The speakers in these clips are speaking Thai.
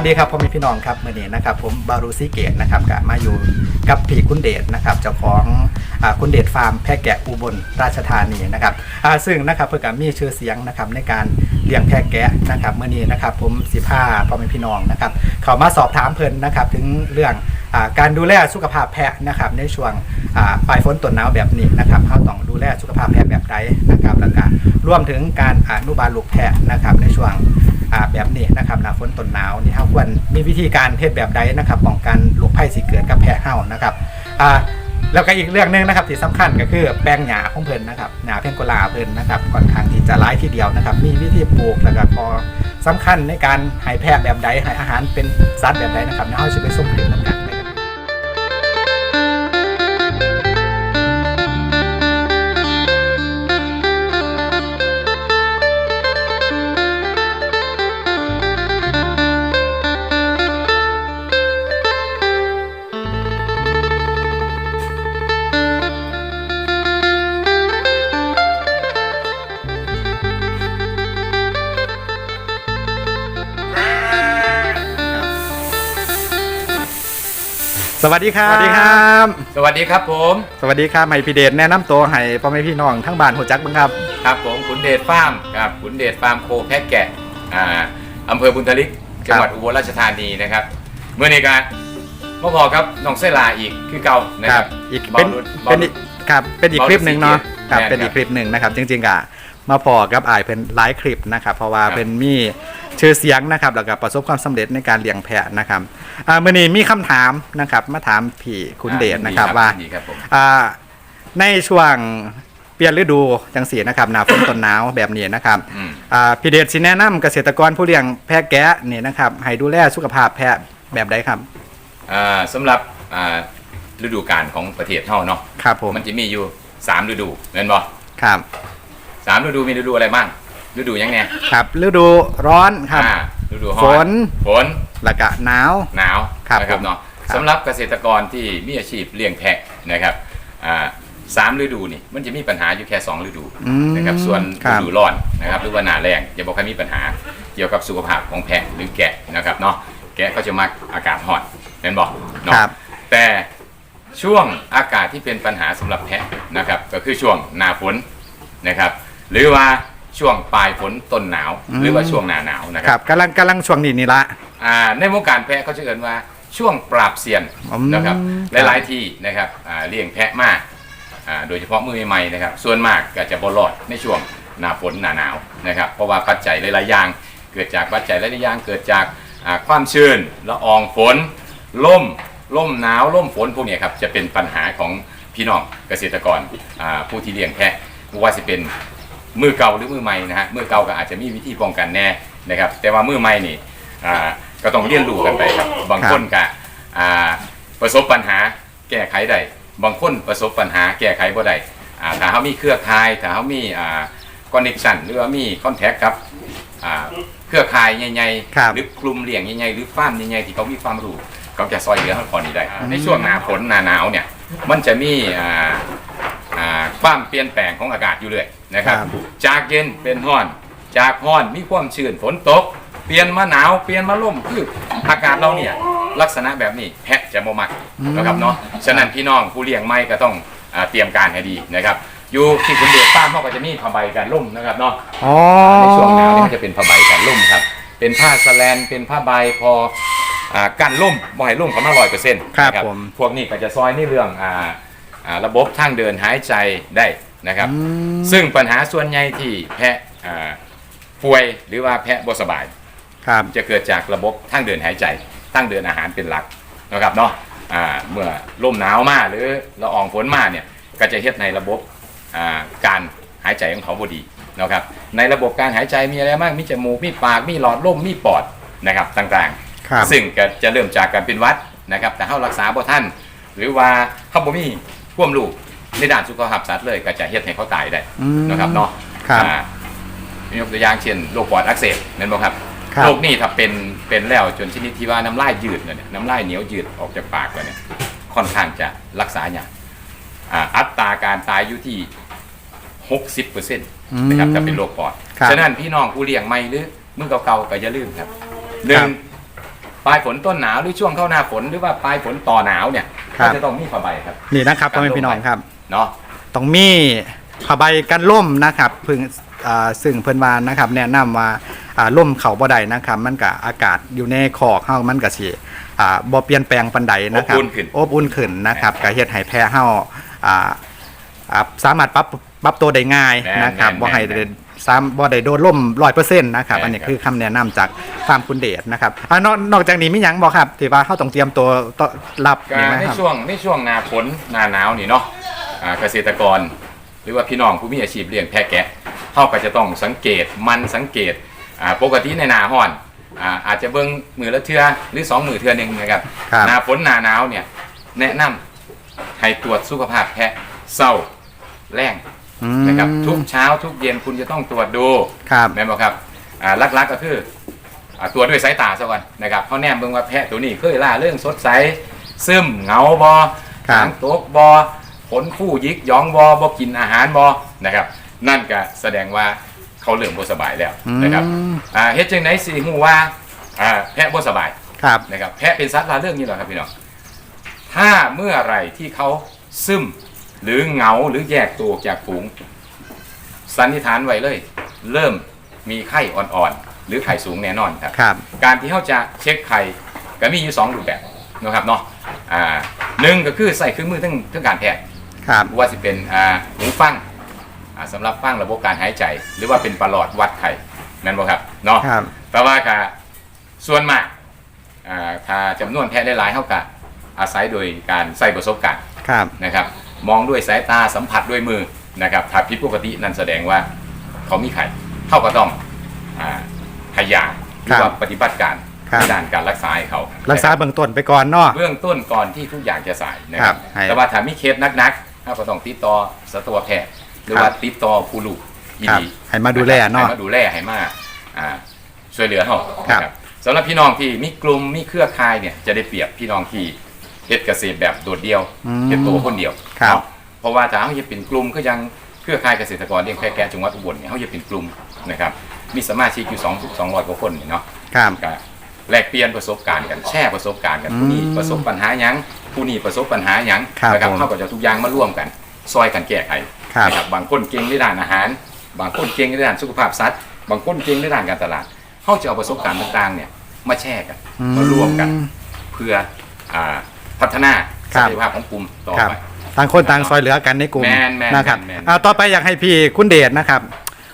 วัสดีครับพ่อแม่พี่น้องครับมื่อนี้นะครับผมบารูซิเกตนะครับกมาอยู่กับพี่คุณเดชนะครับเจ้าของอคุณเดชฟาร์มแพะแกะอุบลราชธานีนะครับซึ่งนะครับเพื่อกับมีชื่อเสียงนะครับในการเลี้ยงแพะแกะนะครับมื่อนี้นะครับผมสิบห้าพ่อแม่พี่น้องนะครับเขามาสอบถามเพิ่นนะครับถึงเรื่องอการดูแลสุขภาพแพะนะครับในช่วงปลายฝนต้นหนาวแบบนี้นะครับเขาต้องด แลสุขภาพแพะแบบใดนะครับแล้วก็รวมถึงการอนุบาลลูกแพะนะครับในช่วงแบบนี้นะครับหน้าฝนต้นหนาวนี่เฮาควรมีวิธีการเฮ็ดแบบใดนะครับป้องกันโรคภัยสิเกิดกับแพะเฮานะครับอ่าแล้วก็อีกเรื่องหนึงนะครับที่สำคัญก็คือแปลงหญ้าของเพิ่นนะครับหญ้าเพงโกลาเพิ่นนะครับค่อนข้างที่จะร้ายทีเดียวนะครับ มีวิธีปลูกแล้วก็พอสำคัญในการให้แพะแบบใดให้อาหารเป็นสัตว์แบบใดนะครับเดี๋ยวเฮาสิไปชมคลิปนำกัน สวัสดีครับสวัสดีครับ สวัสดีครับผม สวัสดีครับให้พี่เดชแนะนำตัวให้พ่อแม่พี่น้องทั้งบ้านหัวจักเบ้างครับครับผมขุนเดชฟาร์มครับขุนเดชฟาร์มโคแพะแกะอ่าอำเภอบุญทลิกจังหวัดอุบลราชธานีนะครับเมื่อในการเมื่อพอครับน้องเสลาอีกคือเก่านะครับอีกบอเป็นลลูนเป็นอีกครับเป็นอีกคลิปหนึ่งเนาะครับแม่นครับเป็นอีกคลิปหนึ่งนะครับจริงๆอะ มาพอกับอายเป็นหลายคลิปนะครับเพราะว่าครับเป็นมีชื่อเสียงนะครับแล้วก็ประสบความสำเร็จในการเลี้ยงแพะนะครับอ่ามื่อนี้มีคำถามนะครับมาถามพี่คุณเดชนะครับว่าดีครับผมอ่าในช่วงเปลี่ยนฤดูจังสีนะครับหนาฝนต้นหนาวแบบนี้นะครับอืมอ่าพี่เดชสิแนะนำเกษตรกรผู้เลี้ยงแพะแกะนี่นะครับให้ดูแลสุขภาพแพะแบบใดครับอ่าสำหรับอ่าฤดูกาลของประเทศเท่าเนาะครับผมมันจะมีอยู่ 3 ฤดูเห็นบ่ครับ สามฤดูมีฤดูอะไรบ้างฤดูยังไงครับฤดูร้อนครับ อ่าฤดูร้อฝน ฝนแล้วก็หนาว หนาวครับนะครับผมเนาะครับ สำหรับเกษตรกรที่มีอาชีพเลี้ยงแพะนะครับอ่าสามฤดูนี่มันจะมีปัญหาอยู่แค่2ฤดูอืมนะครับส่วนครัฤบดูร้อนนะครับหรือว่าหนาแรงจะบอกใครมีปัญหาเกี่ยวกับสุขภาพของแพะหรือแกะนะครับเนาะแกะก็จะมักอากาศร้อนเห็นบอกเนาะครับ แต่ช่วงอากาศที่เป็นปัญหาสำหรับแพะนะครับก็คือช่วงหน้าฝนนะครับ หรือว่าช่วงปลายฝนต้นหนาว หรือว่าช่วงหน้าหนาวนะคครัรับบกำลังกำลังช่วงนี้นี่ละ อ่าในวงการแพะเขาจะเอ่นว่าช่วงปราบเซียนอืม นะครับครัหบลายๆที่นะครับอ่าเลี้ยงแพะมากอ่าโดยเฉพาะมือใหม่ๆนะครับส่วนมากก็จะบรอดในช่วงหน้าฝนหน้าหนาวนะครับเพราะว่าปัจจัยหลายๆอย่าง เกิดจากปัจจัยหลายๆอย่างเกิดจากอ่าความชื้นละอองฝนล่มล่มหนาวล่มฝนพวกเนี้ยครับจะเป็นปัญหาของพี่น้องเกษตรกรอ่าผู้ที่เลี้ยงแพะไม่ว่าจะเป็น มือเก่าหรือมือใหม่นะฮะมือเก่าก็อาจจะมีวิธีป้องกันแน่นะครับ แต่ว่ามือใหม่นี่อ่าก็ต้องเรียนรู้กันไปครับบางคนก็อ่าประสบปัญหาแก้ไขได้บางคนประสบปัญหาแก้ไขบ่ได้อ่าถ้าเขามีเครือข่ายถ้าเขามีอ่าคอนเนคชันหรือว่ามีคอนแทคกับอ่าเครือข่ายใหญ่ครับๆหรือกลุ่มเลี้ยงใหญ่ๆหรือฟาร์มใหญ่ๆที่เขามีความรู้เขาจะซอยเหลือเขาพอนี้ได้ ในช่วงหน้าฝนหน้าหนาวเนี่ยมันจะมีอ่าอ่าความเปลี่ยนแปลงของอากาศอยู่เรื่อย นะครับ ครับ จากเย็นเป็นร้อน จากร้อนมีความชื้นฝนตก เปลี่ยนมาหนาวเปลี่ยนมาลมคืออากาศเราเนี่ยลักษณะแบบนี้แพะจะบ่มักนะครับเนาะฉะนั้นพี่น้องผู้เลี้ยงไม่ก็ต้องอ่าเตรียมการให้ดีนะครับ อยู่ที่คุณเดือดฟ้าร์มเขาก็จะมีผ้าใบกันล่มนะครับเนาะ อ๋อ ในช่วงหนาวนี่ก็จะเป็นผ้าใบกันล่มครับ เป็นผ้าสแลนเป็นผ้าใบพออ่ากันล่มบ่ให้ล่มเขามาร้อยเปอร์เซ็นต์ครับผม พวกนี้ก็จะซอยในเรื่องอ่าอ่าระบบทางเดินหายใจได้ นะครับอืมซึ่งปัญหาส่วนใหญ่ที่แพะอ่าป่วยหรือว่าแพะบ่สบายครับจะเกิดจากระบบทางเดินหายใจทางเดินอาหารเป็นหลักนะครับเนาะอ่าเมื่อลมหนาวมาหรือละอองฝนมาเนี่ยก็จะเฮ็ดในระบบอ่าการหายใจของเขาบดีนะครับในระบบการหายใจมีอะไรบ้างมีจมูกมีปากมีหลอดลมมีปอดนะครับต่างครับๆซึ่งก็จะเริ่มจากการเป็นหวัดนะครับแต่ถ้ารักษาบ่ท่าน หรือว่าเขาบ่มีความรู้ ในด้านสุขภาพสัตว์เลยก็จะเฮ็ดให้เขาตายได้อืมนะครับเนาะครับอ่ายกตัวอย่างเช่นโรคปอดอักเสบนั่นบ่ครับครับ โรคนี้ถ้าเป็นเป็นแล้วจนชนิดที่ว่าน้ำลายยืดเนี่ยน้ำลายเหนียวยืดออกจากปากแล้วเนี่ยค่อนข้างจะรักษายากอ่าอัตราการตายอยู่ที่ 60%นะครับถ้าเป็นโรคปอด ครับฉะนั้นพี่น้องผู้เลี้ยงไม่หรือมือเก่าๆก็อย่าลืมครับหนึ่ครังบ ปลายฝนต้นหนาวหรือช่วงเข้าหน้าฝนหรือว่าปลายฝนต่อหนาวเนี่ยครับก็จะต้องมีผ้าใบครับ นี่นะครับพ่อแม่พี่น้องครับ เนาะต้องมีผ้าใบกันล่มนะครับพึงอ่าซึ่งเพิ่นว่านะครับ แนะนำว่าอ่าล่มเขาบ่ได้นะครับ มันก็อากาศอยู่ในคอกเฮามันก็สิอ่าบ่เปลี่ยนแปลงปานใดนะครับอบอุ่นขึ้น อบอุ่นขึ้นนะครับก็เฮ็ดให้แพะเฮาอ่าอ่าสามารถปรับปรับตัวได้ง่ายนะครับบ่ให้ได้สามบ่ได้โดนล่ม100%นะครับ อันนี้คือคำแนะนำจากฟาร์มคุณเดชนะครับอ่านอกนอกจากนี้มีหยังบ่ครับที่ว่าเฮาต้องเตรียมตัวต้อนรับก็นี่ไหมในครับ ช่วงในช่วงหน้าฝนหน้าหนาวนี่เนาะ อ่าเกษตรกร หรือว่าพี่น้องผู้มีอาชีพเลี้ยงแพะแกะเขาก็จะต้องสังเกตมันสังเกตอ่าปกติในหนาห้อนอ่าอาจจะเบิ้งมือละเทือหรือสองมือเทือหนึ่งนะครับครับ หน้าฝนหน้าหนาวเนี่ยแนะนำให้ตรวจสุขภาพแพะเศร้าแรงอืมนะครับทุกเช้าทุกเย็นคุณจะต้องตรวจดู ครับ แม่นบอกครับอ่าลักๆก็คืออ่าตรวจด้วยสายตาซะก่อนนะครับเขาแนมเบิ่งว่าแพะตัวนี้เคยล่าเรื่องสดใสซึมเหงาบอครับ หางตกบอ ขนฟู่ยิกหยองบอบอกินอาหารบอนะครับ นั่นก็แสดงว่าเขาเริ่มบ่สบายแล้วนะครับอืมอ่าเฮ็ดจังไหนสิฮู้ว่าอ่าแพะบ่สบายครับนะครับแพะเป็นสัตว์ล่าเรื่องนี่เหรอครับพี่น้องถ้าเมื่อไหร่ที่เขาซึมหรือเหงาหรือแยกตัวออกจากฝูง สันนิษฐานไว้เลย เริ่มมีไข้อ่อนๆหรือไข้สูงแน่นอนครับครับ การที่เขาจะเช็คไข่ก็มีอยู่สองรูปแบบนะครับเนาะอ่าหนึ่งก็คือใส่เครื่องมือทั้งทั้งการแพทย์ ครับว่าจะเป็นอ่าหูฟังอ่าสำหรับฟังระบบการหายใจ หรือว่าเป็นประหลอดวัดไข่นั่นบ่ครับเนาะครับแต่ว่าก็ส่วนมากอ่าถ้าจำนวนแพะได้หลายเท่ากับอาศัยโดยการใส่ประสบการณ์ครับนะครับ มองด้วยสายตาสัมผัสด้วยมือนะครับถ้าผิดปกตินั่นแสดงว่าเขามีไข่เท่าก็ต้องอ่าให้ยาหรือว่าปฏิบัติการครับในด้านการรักษาให้เขารักษาเบื้องต้นไปก่อนเนาะเบื้องต้นก่อนที่ทุกอย่างจะสายนะคครัรับบให้แต่ว่าถ้ามีเคสนักๆ เราก็ต้องติดต่อสัตวแพทย์หรือครับว่าติดต่อผู้ลูกที่ครับดีให้มาดูแลเนาะ ให้มาดูแลให้มาอ่าช่วยเหลือเขาครับ นะสำหรับพี่น้องที่มีกลุ่มมีเครือข่ายเนี่ยจะได้เปรียบพี่น้องที่เฮ็ดเกษตรแบบโดดเดี่ยวอืมเฮ็ดตัวคนเดียวครับ เนาะเพราะว่าถ้าเขาจะเป็นกลุ่มก็ยังเครือข่ายเกษตรกรเลี้ยงแพะแกะจังหวัดอุบลเนี่ยเขาจะเป็นกลุ่มนะครับมีสมาชิกอยู่2 200กว่าคนเนาะ ครับ ก็ แลกเปลี่ยนประสบการณ์กันแชร์ประสบการณ์กันผู้นี้อืมประสบปัญหาหยังผู้นี้ประสบปัญหาหยังครับนะครับผมเขาก็จะทุกอย่างมาร่วมกัน ซอยกันแก้ไขครับ นะครับบางคนเก่งในด้านอาหาร บางคนเก่งในด้านสุขภาพสัตว์ บางคนเก่งในด้านการตลาดเขาจะเอาประสบการณ์ต่างๆเนี่ยมาแชร์กันมาร่วมกันอืเพื่ออ่าพัฒนาครัศับ กยภาพของกลุ่มต่อครับไป ต่างคนต่างซอยเหลือกันในกลุ่มแม่นแม่นนะครับแม่นแม่นอ่าต่อไปอยากให้พี่คุณเดชนะครับ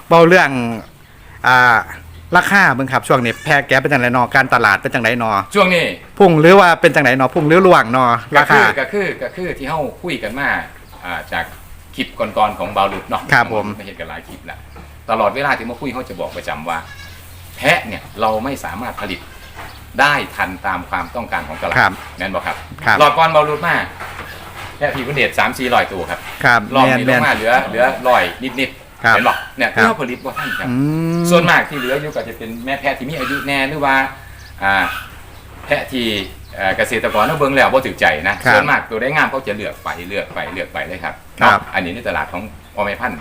เบาเรื่องอ่า ราคาเบิ่งครับช่วงนี้แพะแก๊สเป็นจังไรนอการตลาดเป็นจังไรนอช่วงนี้พุ่งหรือว่าเป็นจังไรนอพุ่งหรือล่วงนอก็ราคืคา อก็คือก็คือที่เขาคุยกันมาอ่าจากคลิปก่อนๆของบาวลุดเนาะครับผมไม่เห็นกันหลายคลิปแล้วตลอดเวลาที่มาคุยเขาจะบอกประจำว่า แพะเนี่ยเราไม่สามารถผลิตได้ทันตามความต้องการของตลาดครับนั่นบอกครับครับรอบก่อนบาวลุดมาแพะพีคุณเดชสามสี่ร้อยตัวครับ ครับรอบแมนนี้แมลงนมาเหลือเหลือร้อยนิด ครับๆเห็นบอกเนี่ยครับที่เขาผลิตว่าท่านครับ อืม ส่วนมากที่เหลืออยู่ก็จะเป็นแม่แพะที่มีอายุแน่หรือว่าอ่าแพะที่เอ่อเกษตรกรเขาเบิ่งแล้วบ่ถือใจนะครับส่วนมากตัวได้งามเขาจะเลือกไปเลือกไปเลือกไปเลยครับครับ เนาะอันนี้ในตลาดของพ่อแม่พันธุ์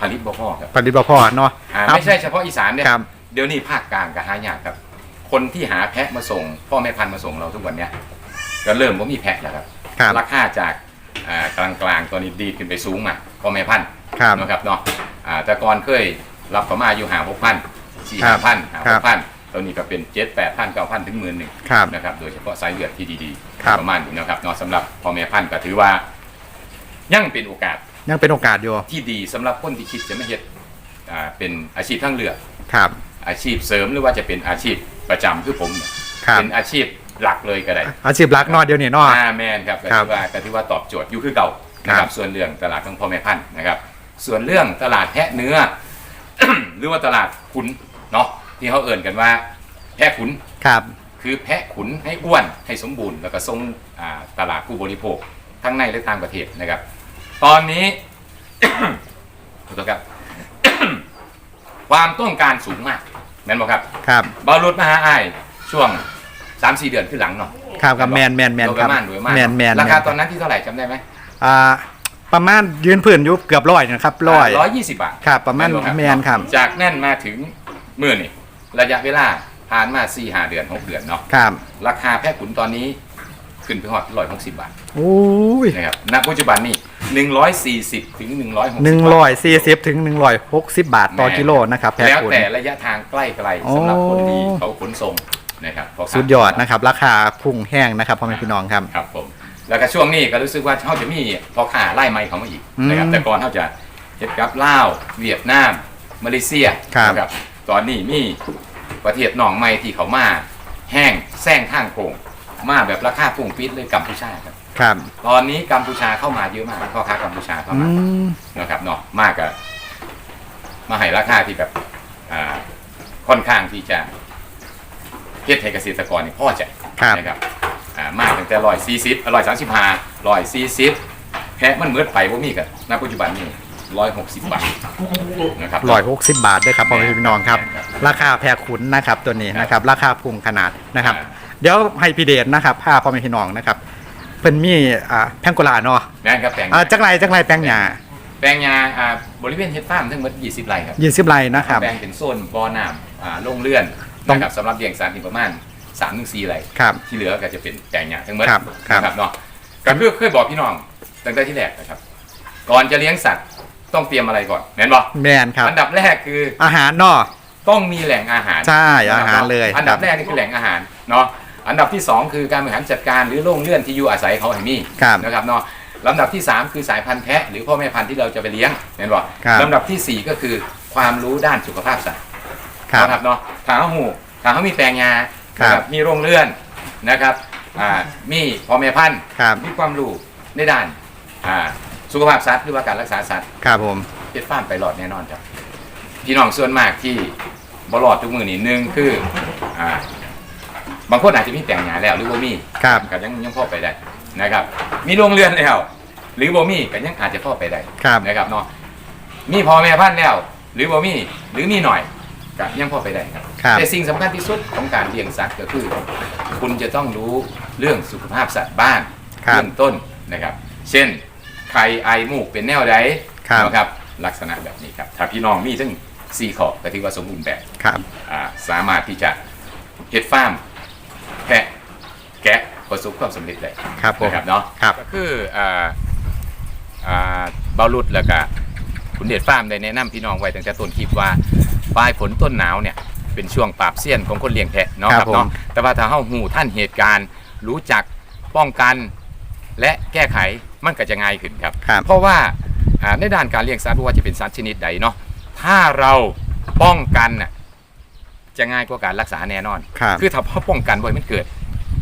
ผลิตบ่พอครับผลิตบ่พอเนาะอ่าครับไม่ใช่เฉพาะอีสานเนี่ยครับ เดี๋ยวนี้ภาคกลางก็หายากครับ คนที่หาแพะมาส่ง พ่อแม่พันธุ์มาส่งเราทุกวันเนี้ยก็เริ่มว่ามีแพะแล้วครับครับ ราคาจากอ่ากลางกลางๆตอนนี้ดีดขึ้นไปสูงมาพ่อแม่พันธุ์ ครับนะครับเนาะอ่าแต่ก่อนเคยรับเขามาอยู่หาหกพันสี่ครัห้าบพันหาครัหบกพันตอนนี้ก็เป็นเจ็ดแปดพันเก้าพันถึงหมื่นหนึ่งครับนะครับโดยเฉพาะสายเลือดที่ดีครับๆประมาณนี้นะครับเนาะสำหรับพ่อแม่พันธุ์ก็ถือว่ายังเป็นโอกาสยังเป็นโอกาสอยู่ที่ดีสำหรับคนที่คิดจะไม่เฮ็ดอ่าเป็นอาชีพทั้งเลือกครับอาชีพเสริมหรือว่าจะเป็นอาชีพประจำคือผมเนี่ยครับเป็นอาชีพหลักเลยก็ได้ อาชีพหลักเนอเดียวนี่เนาะอ่าแมนครับก็ครับถือว่าก็ถือว่าตอบโจทย์อยู่คือเก่านะคครัรับบส่วนเรื่องตลาดของพ่อแม่พันธุ์นะครับ ส่วนเรื่องตลาดแพะเนื้อ หรือว่าตลาดขุนเนาะที่เขาเอ่นกันว่า แพะขุนครับ คือแพะขุนให้อ้วนให้สมบูรณ์แล้วก็ส่งอ่าตลาดผู้บริโภคทั้งในและต่างประเทศนะครับ ตอนนี้ขอโทษครับความต้องการสูงมากนั่นบอกครับ ครับบอลรุดมาหาไอ้ายช่วงสามสี่เดือนขึ้นหลังเนาะครับครับแมนแมนแมนโดยคปรับระมาณโดยประมาณแมนแมนราคาแมนตอนนั้นที่เท่าไหร่จำได้ไหมอ่า ประมาณยืนพื้นอยู่เกือบร้อยนะครับร้อยร้อยยี่สิบบาทครับประมาณแนบ่แมนครับจากนั่นมาถึงมื่อนี่ระยะเวลาผ่านมา4 5เดือน6เดือนเนาะครับราคาแพะขุนตอนนี้ขึ้นไปหอด160บาทโอ้ยนะครับณปัจจุบันนี่140ถึง160หนึ่งร้อยสี่สิบถึงหนึ่งร้อยหกสิบบาทต่อกิโลนะครับแพะแล้วขุนแต่ระยะทางใกล้ไกลโอ้สำหรับคนที่เขาขนส่งนะครับเพราะสุดยอดนะครับ ราคาพุ่งแห้งนะครับพ่อแม่พี่น้องครับครับผม แล้วก็ช่วงนี้ก็รู้สึกว่าเขาจะมีพอขาไล่ไม้เขามาอีกนะครับอืมแต่ก่อนเขาจะเฮ็ดกับลาวเวียดนามมาเลเซียครับนะครับตอนนี้มีประเทศหนองไม้ที่เขามาแห้งแซงข้างโค้งมาแบบราคาพุ่งปิดเลยกัมพูชาครับครับ ตอนนี้กัมพูชาเข้ามาเยอะมากพ่อค้ากัมพูชาเข้าอืมามนะครับเนาะมากกับมาให้ราคาที่แบบอ่าค่อนข้างที่จะเฮ็ดให้เกษตรกรนี่พอใจครับนะครับ อ่ามากตั้งแต่ร้อยสี่สิบร้อยสามสิบห้าร้อยสี่สิบแพะมันเหมือนไปว่ามีกันณปัจจุบันนี่ร้อยหกสิบบาทนะครับ ร้อยหกสิบบาทด้วยครับพ่อแม่พี่น้องครับครับราคาแพะขุนนะครับตัวนี้ครับนะครับ ราคาพุ่งขนาดนะครับอ่าเดี๋ยวให้พี่เดชนะครับพาพ่อแม่พี่น้องนะครับเพิ่นมีอ่าแพงโกลาเนาะแม่นครับแปลงอ่าจักไรจักไรแปลงหญ้าแปลงยาอ่าบริเวณเฮดฟาร์มทั้งหมดยี่สิบไร่ครับยี่สิบไรนะครับแบ่งเป็นโซนบ่อน้ำอ่าโล่งเลื่อนต้องนะครับสำหรับเลี้ยงสัตว์ที่ประมาณ 3ามถึงสี่ไร่ครับ ที่เหลือก็จะเป็นแปลงหญ้าทั้งหมดครับครับ นะครับเนาะก็คือเคยบอกพี่น้องตั้งแต่ที่แรกนะครับ ก่อนจะเลี้ยงสัตว์ต้องเตรียมอะไรก่อนแม่นบอกแมนครับ อันดับแรกคืออาหารเนาะต้องมีแหล่งอาหาร ใช่นะครับอาหารเลยอันดับครับแรกนี่คือแหล่งอาหารเนาะอันดับที่สองคือการบริหารจัดการหรือโรงเลื่อนที่อยู่อาศัยเขาให้มีครับ นะครับเนาะลำดับที่ 3 คือสายพันธุ์แพะหรือพ่อแม่พันธุ์ที่เราจะไปเลี้ยงเห็นบ่ครับลำดับทีสี่ 4 ก็คือความรู้ด้านสุขภาพสัตว์ครับ นะครับเนาะถามเขาหูถามเขามีแปลงยา ครับนะมีโรงเรือนนะครับอ่ามีพ่อแม่พันธุ์ครับ มีความรู้ในด้านอ่าสุขภาพสัตว์หรือว่าการรักษาสัตว์ครับผม เฮ็ดฟาร์มไปหลอดแน่นอนครับพี่น้องส่วนมากที่บหลอดทุกมือนี่หนึ่งคืออ่าบางคนอาจจะมีแปลงยาแล้วหรือว่ามี ครับก็ยังยังพอไปได้นะครับ มีโรงเรือนแล้ว หรือบ่มีก็ยังอาจจะพอไปได้ครับ นะครับเนาะมีพ่อแม่พันธุ์แล้ว หรือบ่มีหรือมีหน่อย ก็ยังพอไปได้ครับ ครับ แต่สิ่งสำคัญที่สุดของการเลี้ยงสัตว์ก็คือ คุณจะต้องรู้เรื่องสุขภาพสัตว์บ้านครับเบื้องต้นนะครับ เช่นไข่ไอมูกเป็นแนวใดครับ นะครับ ลักษณะแบบนี้ครับ ถ้าพี่น้องมีถึงสี่ข้อก็ถือว่าสมบูรณ์แบบ ครับ อ่าสามารถที่จะเฮ็ดฟาร์มแพะแกะประสบความสำเร็จได้ครับผม นะครับเนาะครับ ก็คืออ่าอ่าเบารุดแล้วก็คุณเดชฟาร์มได้แนะนำพี่น้องไว้ตั้งแต่ต้นคลิปว่า ปลายฝนต้นหนาวเนี่ยเป็นช่วงปราบเสี้ยนของคนเลี้ยงแพะเนาะคครัรับบผม เนาะแต่ว่าถ้าเฮาหูท่านเหตุการณ์ รู้จักป้องกัน และแก้ไขมันก็จะง่ายขึ้นครับ ครับ เพราะว่าอ่าในด้านการเลี้ยงสัตว์ไม่ว่าจะเป็นสัตว์ชนิดใดเนาะถ้าเราป้องกันน่ะจะง่ายกว่าการรักษาแน่นอนครับคือถ้าพอป้องกันบ่อยมันเกิด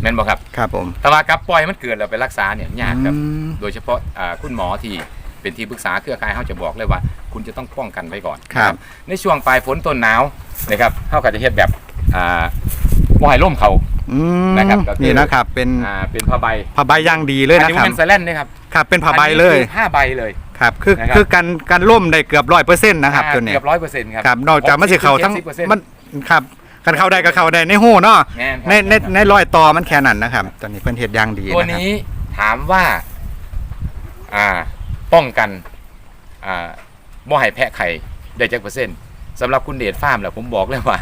แม่นบ่ครับ ครับผมแต่ว่ากับปล่อยมันเกิดแล้วไปรักษาเนี่ยยากครับ อืม โดยเฉพาะอ่าคุณหมอที่เป็นที่ปรึกษาเครือข่ายเขาจะบอกเลยว่า คุณจะต้องป้องกันไว้ก่อนครับ ในช่วงปลายฝนต้นหนาวนะครับเขาก็จะเฮ็ดแบบอ่าบ่ให้ร่มเขาอืมนะครับก็คือนี่นะครับเป็นอ่าเป็นผ้าใบผ้าใบย่างดีเลยอันนะนี้ครับมันเป็นสแลนนะครับครับเป็นผ้าใบเลยอันนี้คือผ้าใบเลย ครับคือนะครับ คือการการล่มได้เกือบร้อยเปอร์เซ็นต์นะครับอ่าตัวนี้เกือบร้อยเปอร์เซ็นต์ครับ ครับนอกจากมันสิเขาทั้ง60-70%มันครับกันเข้าได้ก็เข้าได้ในหูเนาะแม่นครับในในในรอยต่อมันแค่นั้นนะครับตอนนี้เพิ่นเฮ็ดย่างดีตัวนะครับนี้ถามว่า อ่า ป้องกัน อ่า บ่ให้แพะไข่ได้จักเปอร์เซ็นต์สำหรับคุณเดชฟาร์มแล้วผมบอกเลยว่า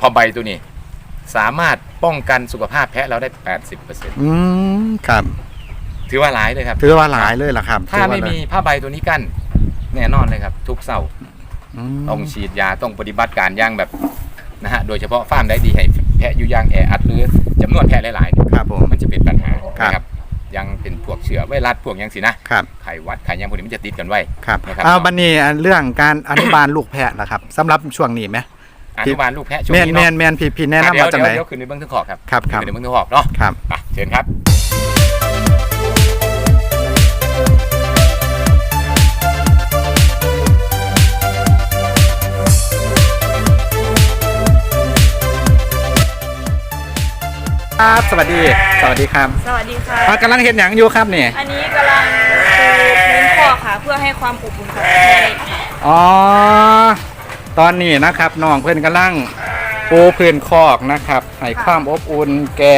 พอใบตัวนี้ สามารถป้องกันสุขภาพแพะเราได้ 80%อืมครับ ถือว่าหลายเลยครับ ถือว่าหลายเลยล่ะครับถ้าถือว่ไม่มีผ้าใบตัวนี้กั้นแน่นอนเลยครับ ทุกเศร้าอืมต้องฉีดยาต้องปฏิบัติการอย่างแบบนะฮะโดยเฉพาะฟาร์มได้ดีให้แพะอยู่อย่างแออัดหรือจำนวนแพะหลายๆเนี่ยครับผมมันจะเป็นปัญหาครับ วกเชื้อไวรัสพวกหยังสินะครับไข้หวัดไข้หยังพวกนี้มันจะติดกันไว้ ครับนะครับ เอาบันนี้อันเรื่องการอนุบาลลูกแพะนะครับสำหรับช่วงนี้ไหม อนุบาลลูกแพะช่วงแมนนี้แมเนาะนแมนพี่พี่แนะอะนำเดี๋ยวว่าจังเดี๋ยวไหนเดี๋ยวขึ้นในเบื้องทึ่งขอบครับครับครับ ขึ้นในเบื้องทึ่งขอบเนาะครับ อะเชิญครับ ครับ สวัสดี สวัสดีครับสวัสดีค่ะ อะกำลังเห็นอย่างอยู่ครับนี่อันนี้กำลังปูพื้นคอกค่ะ เพื่อให้ความอบอุ่นของแพะอ๋อ ตอนนี้นะครับน้องเพื่อนกำลังปูพื้นคอกนะครับ ให้ความอบอุ่นแก่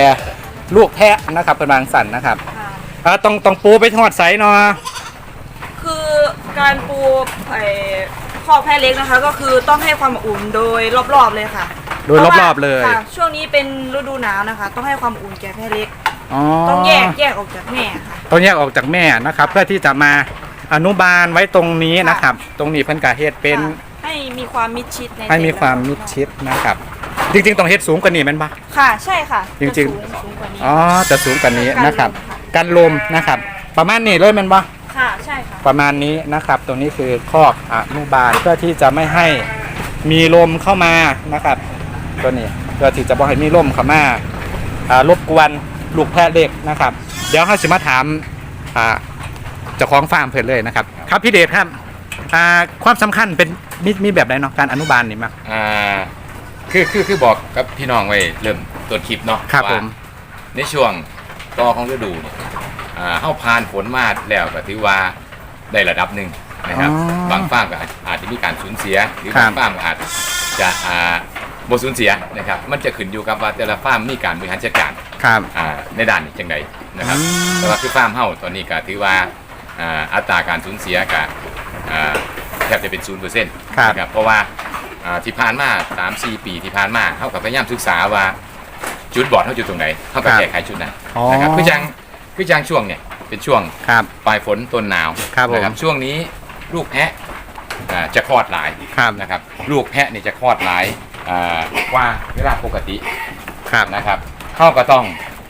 ลูกแพะนะครับเป็นบางสันนะครับค่ะ อะต้องต้องปูไปทอดไสเนาะคือการปูไอ้คอกแพะเล็กนะคะ ก็คือต้องให้ความอบอุ่นโดยรอบๆเลยค่ะ โดยรอบๆเลยค่ะช่วงนี้เป็นฤดูหนาวนะคะ ต้องให้ความอุ่นแก่แม่เล็ก อ๋อต้องแยกแยกออกจากแม่ค่ะ ต้องแยกออกจากแม่นะครับ เพื่อที่จะมาอนุบาลไว้ตรงนี้นะครับ ตรงนี้เพิ่นกาเฮ็ดเป็นค่ะให้มีความมิดชิดในให้มีความมิดชิดนะครับ จริงๆต้องเฮ็ดสูงกว่านี้แม่นปะ ค่ะใช่ค่ะจริงๆ จะสูสูงกว่านี้อ๋อจะสูงกว่านี้นะครับกักันนลลมมนะครับ ประมาณนี้เลยแม่นปะ ค่ะใช่ค่ะ ประมาณนี้นะครับ ตรงนี้คือครอบอนุบาลเพื่อที่จะไม่ให้มีลมเข้ามานะครับ ตัวนี้เพื่อที่จะบ่ให้มีลมเข้ามาอ่ารบกวนลูกแพะเด็กนะครับ เดี๋ยวเขาจะมาถามอ่าเจ้าของฟาร์มเพิ่นเลยนะครับ ครับพี่เดชครับอ่าความสำคัญเป็นมีมีแบบไหนเนาะการอนุบาลนี่มั้ง อ่าคือคือคือบอกกับพี่น้องไว้เริ่มต้นคลิปเนาะครับผว่ามในช่วงต่อของฤดูเนี่ยอ่าเข้าผ่านฝนมาแล้วก็ถือว่าได้ระดับหนึ่งนะครับ อ๋อบางฟาร์มก็อาจอาจจะมีการสูญเสีย หรือครับ บางฟาร์มก็อาจจะอ่า บ่สูญเสียนะครับ มันจะขึ้นอยู่กับว่าแต่ละฟาร์มมีการบริหารจัดการครับ อ่าในด้านนี้จังไดนะครับอืมแต่ว่าคือฟาร์มเฮาตอนนี้ก็ถือว่าอ่าอัตราการสูญเสียก็อ่าแทบจะเป็น0%นครับะครับเพราะว่าอ่าที่ผ่านมา3 4ปีที่ผ่านมาเฮาก็พยายามศึกษาว่าจุดบอดเฮาอยู่ตรงไหนเฮาก็แก้ไขจุดนั้นอ๋อ นะครับคือจังคือจังช่วงเนี่ยเป็นช่วง ครับ ปลายฝนต้นหนาวครับผม นะช่วงนี้ลูกแพะอ่าจะคลอดหลายครับ นะครับ ลูกแพะเนี่ยจะคลอดหลาย อ่ากว่าเวลาปกติครับนะครับเขาก็ต้อง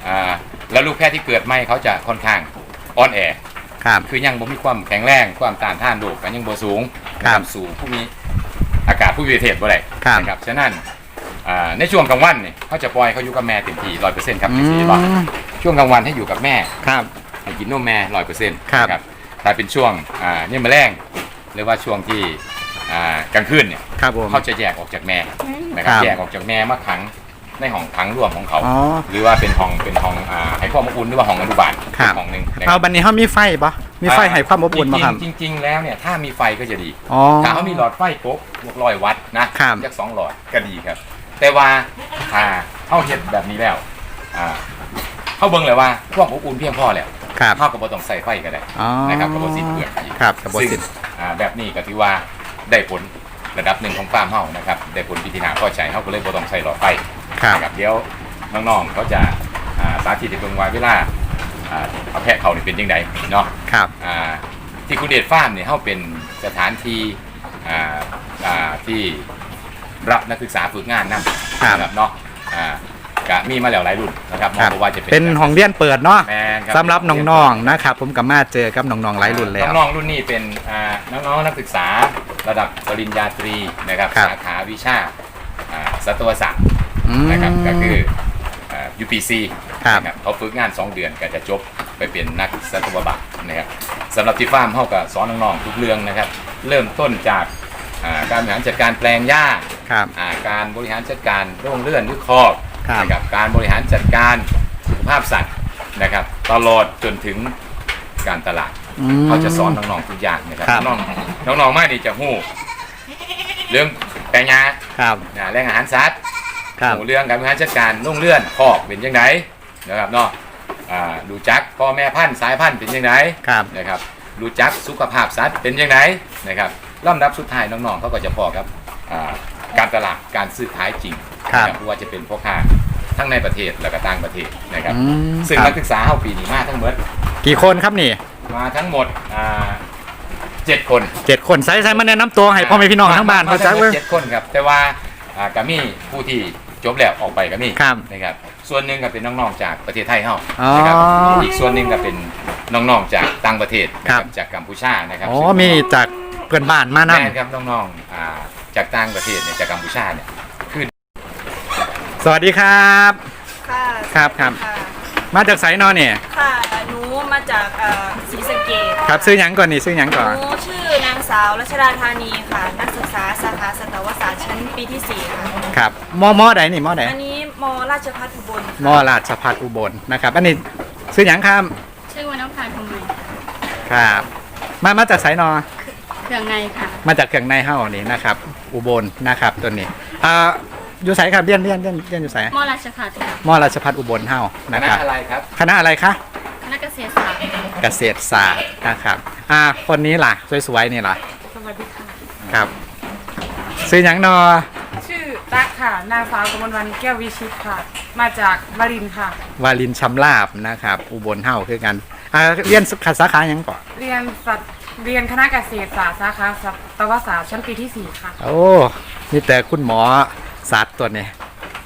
อ่าแล้วลูกแพะที่เกิดใหม่เขาจะค่อนข้างอ่อนแอครับ คือยังบ่มีความแข็งแรงความต้านทานโรคกันยังบ่สูงครับนะสูงผู้มีอากาศผู้มีประเทศบ่ได้ครับ นะครับฉะนั้นอ่าในช่วงกลางวันเนี่ยเขาจะปล่อยเขาอยู่กับแม่เต็มที่ร้อยเปอร์เซ็นต์ครับอืพี่สีบอกมช่วงกลางวันให้อยู่กับแม่ ครับ ให้กินนมแม่ร้อยเปอร์เซ็นต์ครับนะครับถ้าเป็นช่วงอ่าเนี่ยแมลงหรือว่าช่วงที่ อ่ากลางคืนเนี่ยครับผม เขาจะแยกออกจากแม่นะครับครับแยกออกจากแม่มาขังในห้องขังร่วมของเขา อ๋อ หรือว่าเป็นห้องเป็นห้องอ่าให้ความอบอุ่นหรือว่าห้องอนุบาลครับ ห้องหนึ่งนะคเอารับบันนี้เขามีไฟปะมีไฟให้ความอบอุ่นปะครับจริงๆจริง ๆ แล้วเนี่ยถ้ามีไฟก็จะดี อ๋อ ถ้าเขามีหลอดไฟปุ๊บบวกร้อยวัตต์นะครับจากสองหลอดก็ดีครับ แต่ว่าถ้าเขาเห็นแบบนี้แล้วอ่าเขาเบิ่งเลยว่าความอบอุ่นเพียงพอแล้วครับ เขาก็บ่ต้องใส่ไฟก็ได้อ๋อนะครับกระบวนสินเปลือกอีกครับกระบวนซึ่งสินอ่าแบบนี้ก็ถือว่า ได้ผลระดับหนึ่งของฟาร์มเฮานะครับได้ผลพิธีนาพอใจเฮาก็เลยบ่ต้องใส่หลอดไฟครับนะครับเดี๋ยวน้องๆเขาจะอ่าสาธิตให้เบิ่งว่าเวลาอ่าเอาแพะเขานี่เป็นจังไดเนาะ ครับ อ่าที่คุณเดชฟาร์มเนี่ยเขาเป็นสถานที่อ่าอ่าที่รับนักศึกษาฝึกงานนำครับนะครับเนาะอ่าก็มีมาแล้วหลายรุ่นนะครับครับเพราะว่าจะเป็นเป็นห้องเรียนเปิดเนาะแมนคบสำหรับน้องๆนะครับผมกับมาเจอกับน้องๆหลายรุ่นแล้ว น้องๆรุ่นนี้เป็นอ่าน้องๆนักศึกษา ระดับปริญญาตรีนะครับครับ สาขาวิชาอ่าสัตวศาสตร์อืม นะครับก็คืออ่า UPC ครับ นะครับเขาฝึกงาน 2 เดือนก็จะจบไปเป็นนักสัตวบาลนะครับสำหรับที่ฟาร์มเขาก็สอนน้องๆทุกเรื่องนะครับ เริ่มต้นจากอ่าการบริหารจัดการแปลงหญ้า ครับ อ่าการบริหารจัดการโรงเรือนหรือคอกครับนะครับการบริหารจัดการสุขภาพสัตว์นะครับ ตลอดจนถึงการตลาด อืม เขาจะสอนน้องๆทุกอย่างนะครับครับ น้องๆน้องๆมากดีจะหู้เรื่องแปลงหญ้าครับอ่าแรงอาหารสัตว์ครับหูเรื่องการบริหารจัดการโรงเรือนคอกเป็นยังไงนะครับเนาะอ่าดูจักพ่อแม่พันธุ์สายพันธุ์เป็นยังไง ครับนะครับรู้จักสุขภาพสัตว์เป็นยังไงนะครับลำดับสุดท้ายน้องๆเขาก็จะพอครับอ่าการตลาดการซื้อขายจริงครับนะไม่ว่าจะเป็นพ่อค้าทั้งในประเทศและก็ต่างประเทศนะครับ อืมซึ่งคนัรับกศึกษาเข้าปีนี้มาทั้งหมดกี่คนครับนี่ มาทั้งหมดอ่าเจ็ดคนเจ็ดคนใส่ใส่มาแนะนำตัวให้พ่อแม่พี่น้องทั้งบ้านเขาจักมเว้ยเจ็ดคนครับ แต่ว่าอ่าก็มีผู้ที่จบแล้วออกไปก็มีครับนะครับส่วนหนึ่งก็เป็นน้องๆจากประเทศไทยเฮาอ๋อนะครับอีกส่วนหนึ่งก็เป็นน้องๆจากต่างประเทศนะคครัรับบจากกัมพูชานะครับอ๋อซึ่งมีจากเพื่อนบ้านมาแม่นำครับน้องๆอ่าจากต่างประเทศเนี่ยจากกัมพูชาเนี่ยสวัสดีครับ ค่ะครับครับค่ะมาจากไสนอเนี่ยค่ะหนู มาจากเอ่อศรีสะเกษครับซื้อหยังก่อนนี่ซื้อหยังหก่อนนูชื่อนางสาวรัชดาธานีค่ะ นักศึกษาสาขาสัตวศาสตร์ชั้นปีที่4ค่ะ ครับมอมอใดนี่มอใดอันนี้มราชพัฒอุบลมอราชพัฒอุบลนะครับ อันนี้ซื้อหยังครับชื่อว่าน้ำพายทำไมครับ มามาจากไสนอ เครื่องในค่ะ มาจากเครื่องในเฮานี่นะครับ อุบลนะครับตัวนี้อ่าอยู่ไสครับเรียนเรียนเรียนเรียนอยู่ไสมอราชพัฒค่ะมอราชพัฒอุบลเฮาคนะณะครับอะไรครับ คณะอะไรคะค ณะเกษตรศาสตร์เกษตรศาสตร์นะครับ อ่า คนนี้ล่ะ สวยๆนี่ล่ะ สวัสดีค่ะ ครับ ซื้อหยังนอชื่อตตั๊กค่ะ นางสาวกมลวันแก้ววิชิตค่ะ มาจากวารินทร์ค่ะ วาลินชำลาบนะครับ อุบลเฮาคือกัน อ่า เรียนสาขาหยังก่อน เรียนสัตว์เรียนคณะเกษตรศาสตร์สาขาสัตวศาสตร์ชั้นปีที่ 4 ค่ะ โอ้มีแต่คุณหมอสัตว์ตัวนี้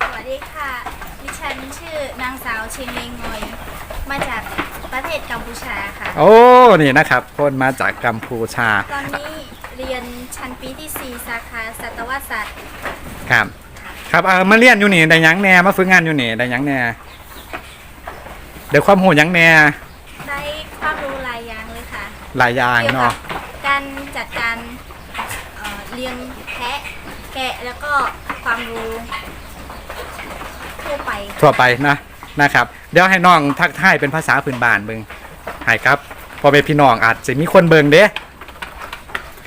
สวัสดีค่ะ ดิฉันชื่อนางสาวเชียงเลงงอย มาจาก ประเทศกัมพูชาค่ะ โอ้นี่นะครับคนมาจากกัมพูชาตอนนี้เรียนชั้นปีที่ 4 สาขาสัตวศาสตร์ครับ ครับเออมาเรียนอยู่นี่ได้หยังแหน่มาฝึกงานอยู่นี่ได้หยังแหน่เดี๋ยวความหูหยังแหน่ได้ความรู้หลายอย่างเลยค่ะหลายอย่างเกี่ยวกัเนาะการจัดการเอ่อเลี้ยงแพะแกะแล้วก็ความรู้ทั่วไปทั่วไปนะ นะครับ เดี๋ยวให้น้องทักทายเป็นภาษาพื้นบ้านเบิงให้ครับพอเป็นพี่น้องอาจจะมีคนเบิงเด้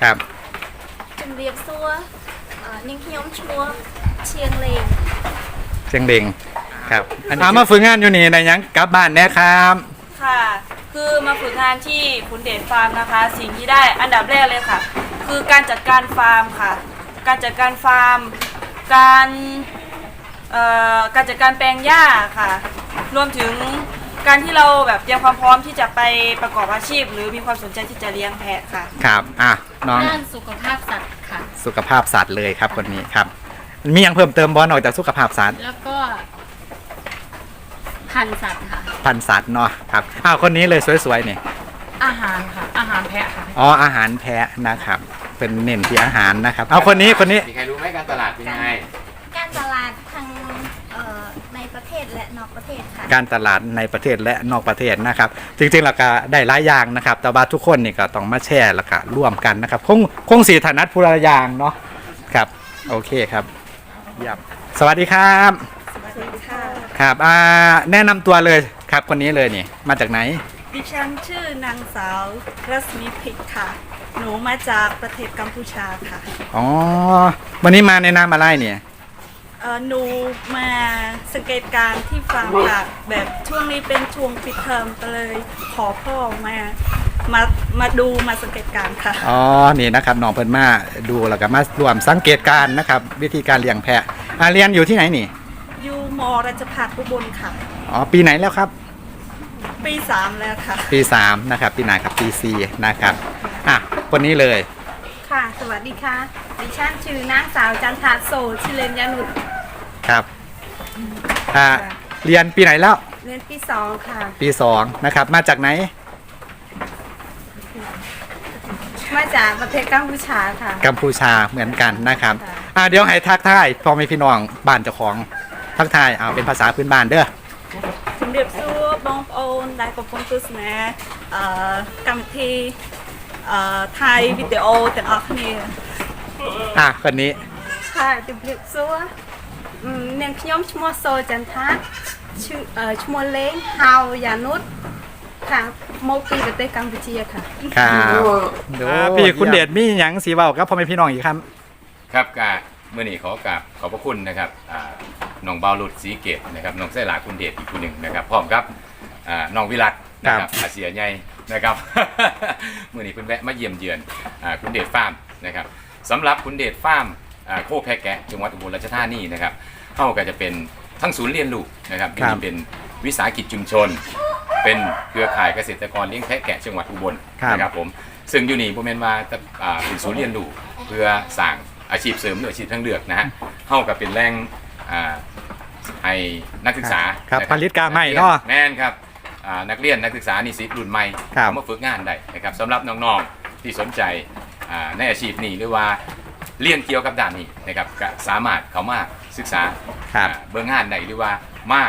ครับจุมเรียบซัวเอ่อนิ่งขยมชัวเชียงเลงเชียงเดงครับอันนี้มาฝึกงานอยู่นี่ได้หยังกลับบ้านแน่ครับค่ะ คือมาฝึกงานที่คุณเดชฟาร์มนะคะ สิ่งที่ได้อันดับแรกเลยค่ะ คือการจัดการฟาร์มค่ะ การจัดการฟาร์ม การเอ่อการจัดการแปลงหญ้าค่ะ รวมถึงการที่เราแบบเตรียมความพร้อมที่จะไปประกอบอาชีพ หรือมีความสนใจที่จะเลี้ยงแพะค่ะ ครับอะน้องด้านสุขภาพสัตว์ค่ะ สุขภาพสัตว์เลยครับคนนี้ครับ มีหยังเพิ่มเติมบอลนอกจากสุขภาพสัตว์แล้วก็ พันธุ์สัตว์ค่ะ พันธุ์สัตว์เนาะครับอ้าวคนนี้เลยสวยๆนี่อาหารค่ะ อาหารแพะค่ะ อ๋ออาหารแพะนะครับ เป็นเน้นที่อาหารนะครับเอาคนนี้คนนี้ มีใครรู้ไหมการตลาดเป็นยังไง การตลาดทั้งเอ่อในประเทศและ นอกประเทศค่ะ การตลาดในประเทศและนอกประเทศนะครับ จริงๆแล้วก็ได้หลายอย่างนะครับ แต่ว่าทุกคนนี่ก็ต้องมาแชร์แล้วก็ร่วมกันนะครับ คงคงสีฐานัดพูรายางเนาะครับ โอเคครับเยี่ยมสวัสดีครับสวัสดีค่ะครับอ่าแนะนำตัวเลยครับคนนี้เลยนี่ มาจากไหนดิฉันชื่อนางสาวรัศมีพิกค่ะ หนูมาจากประเทศกัมพูชาค่ะ อ๋อวันนี้มาในนามอะไรเนี่ย เอ่อหนูมาสังเกตการณ์ที่ฟาร์มค่ะแบบช่วงนี้เป็นช่วงปิดเทอมก็เลยขอพ่อมามามาดูมาสังเกตการณ์ค่ะ อ๋อ นี่นะครับน้องเพิ่นมาดูแล้วก็มารวมสังเกตการณ์นะครับ วิธีการเลี้ยงแพะอ่าเรียนอยู่ที่ไหนนี่ อยู่มราชภัฏอุบลค่ะ อ๋อ ปีไหนแล้วครับ ปีสามแล้วค่ะ ปี3นะครับ ปีไหนครับปี4นะครับ อะคนนี้เลย ค่ะ สวัสดีค่ะ ดิฉันชื่อนางสาวจันทาโซชิเลนยานุช ครับ อ่า เรียนปีไหนแล้ว เรียนปีสองค่ะ ปี 2 นะครับ มาจากไหน มาจากประเทศกัมพูชาค่ะ กัมพูชาเหมือนกันนะครับ ค่ะ อ่า เดี๋ยวให้ทักทายพ่อแม่พี่น้องบ้านเจ้าของ ทักทายอ่าเป็นภาษาพื้นบ้านเด้อ ជំរាបសួរបងប្អូនដែលកំពុងទស្សនាអឺកម្មវិធីអឺថៃវីដេអូទាំងអស់គ្នា อ่ะ คนนี้ ค่ะជំរាបសួរ អឺនាងខ្ញុំឈ្មោះសូចន្ទថាឈ្មោះអឺឈ្มោះលេងហៅយ៉ានុតค่ะមកពីប្រទេសកម្ពុជាค่ะ ครับพี่คุณเดชมีหยังสีเบากับพ่อแม่พี่น้องอีกครับ ครับกาเมื่อนี้ขอกราบขอบพระคุณนะครับอ่าน้องเบาลุดสีเกตนะครับน้องไส้หลาคุณเดชอีกคนหนึ่งนะครับพร้อมครับอ่าน้องวิรัตนะครับอาเซียใหญ่นะครับ เมื่อนี้เพิ่นแวะมาเยี่ยมเยือนอ่าคุณเดชฟาร์มนะครับสำหรับคุณเดชฟาร์มอ่า โคกแพะแกะจังหวัดอุบลราชธานีนะครับเข้าก็จะเป็นทั้งศูนย์เรียนรู้นะครับครับที่เป็นวิสาหกิจชุมชน เป็นเครือข่ายเกษตรกรเลี้ยงแพะแกะจังหวัดอุบลครับ นะครับผมซึ่งอยู่นี่ผมเมนว่าจะอ่าเป็นศูนย์เรียนรู้เพื่อสร้างอาชีพเสริมหรืออาชีพทางเลือกนะฮะเข้ากับเป็นแรงอ่าให้นักศึกษาครับนะผลิตกาใหม่เนาะแม่นครับอ่านักเรียนนักศึกษานิสิตรุ่นใหม่ครับ เอามาฝึกงานได้นะครับสำหรับน้องๆที่สนใจอ่าในอาชีพนี้หรือว่า เรียนเกี่ยวกับด้านนี้นะครับก็สามารถเข้ามาศึกษาครับ อ่าเบื้องงานได้หรือว่ามา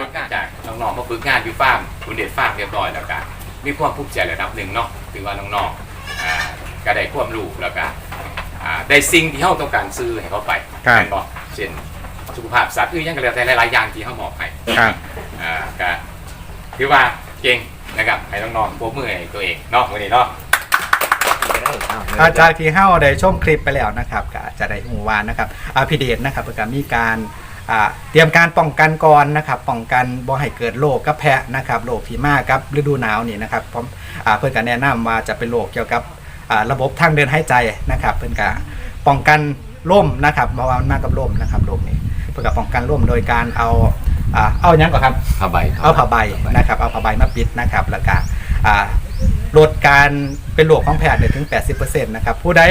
ฝึกงานจากน้องๆมาฝึกงานอยู่ฟาร์มคุณเดชฟาร์มเรียบร้อยแล้วกันมีความภูมิใจระดับหนึ่งเนาะถือว่าน้องๆอ่าก็ได้ความรู้แล้วก็อ่าได้สิ่งที่เขาต้องการซื้อให้เขาไปครับ แม่นบอกเช่นสุขภาพสัตว์หรือยังก็แล้วแต่หลายๆอย่างที่เขามอบให้ ครับ อ่าก็ถือว่าเก่งนะครับให้น้องๆพวกมือให้ตัวเองเนาะวันนี้เนาะ อาจากที่เฮ้าได้ชมคลิปไปแล้วนะครับก็จะได้หูวานนะครับอ่าพี่เดชนะครับเพื่อมีการอ่าเตรียมการป้องกันก่อนนะครับป้องกันบ่ให้เกิดโรคกับแพะนะครับโรคที่มากับฤดูหนาวนี่นะครับพร้อมอ่าเพื่อนก็แนะนำว่าจะเป็นโรคเกี่ยวกับอ่าระบบทางเดินหายใจนะครับ เพื่อนก็ป้องกันล่มนะครับเพราะว่ามันมากับล่มนะครับล่มนี่เพื่อกับป้องกันล่มโดยการเอาอ่าเอาหยังก่อนครับผ้าใบเอาผ้าใบนะครับ เอาผ้าใบมาปิดนะครับแล้วก็อ่า ลดการเป็นโรคของแพทย์ได้ถึง 80%นะครับผู้ใด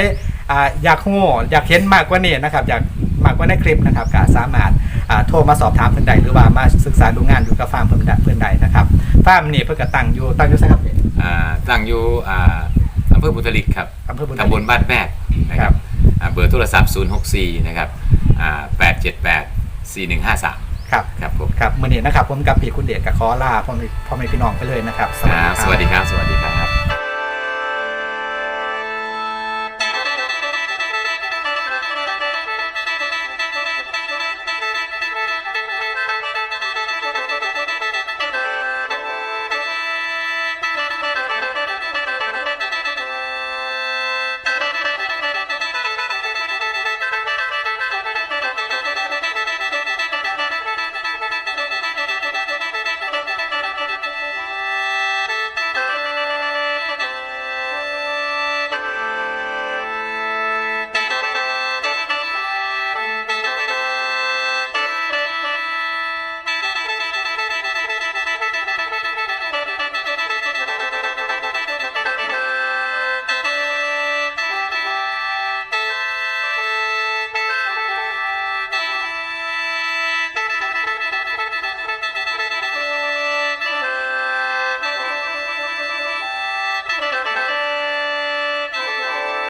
อ่าอยากโง่อยากเห็นมากกว่านี้นะครับอยากมากกว่าในคลิปนะครับก็สามารถอ่าโทรมาสอบถามเพิ่นใดหรือว่ามาศึกษาดูงานอยู่กับฟาร์มเพิ่นใดเพิ่นใดนะครับฟาร์มนี่เพิ่นก็ตั้งอยู่ตั้งอยู่ไสครับ อ่าตั้งอยู่อ่าอำเภอบุตริกครับอำเภอบุญตำบลบ้านแวกนะครับอ่าเบอร์โทรศัพท์ 064 นะครับอ่า878 4153 ครับ ครับผมครับมื้อนี้นะครับผมกับพี่คุณเดชกับขอลาพ่อแม่พ่อแม่พี่น้องไปเลยนะครับครับสวัสดีครับ สวัสดีครับ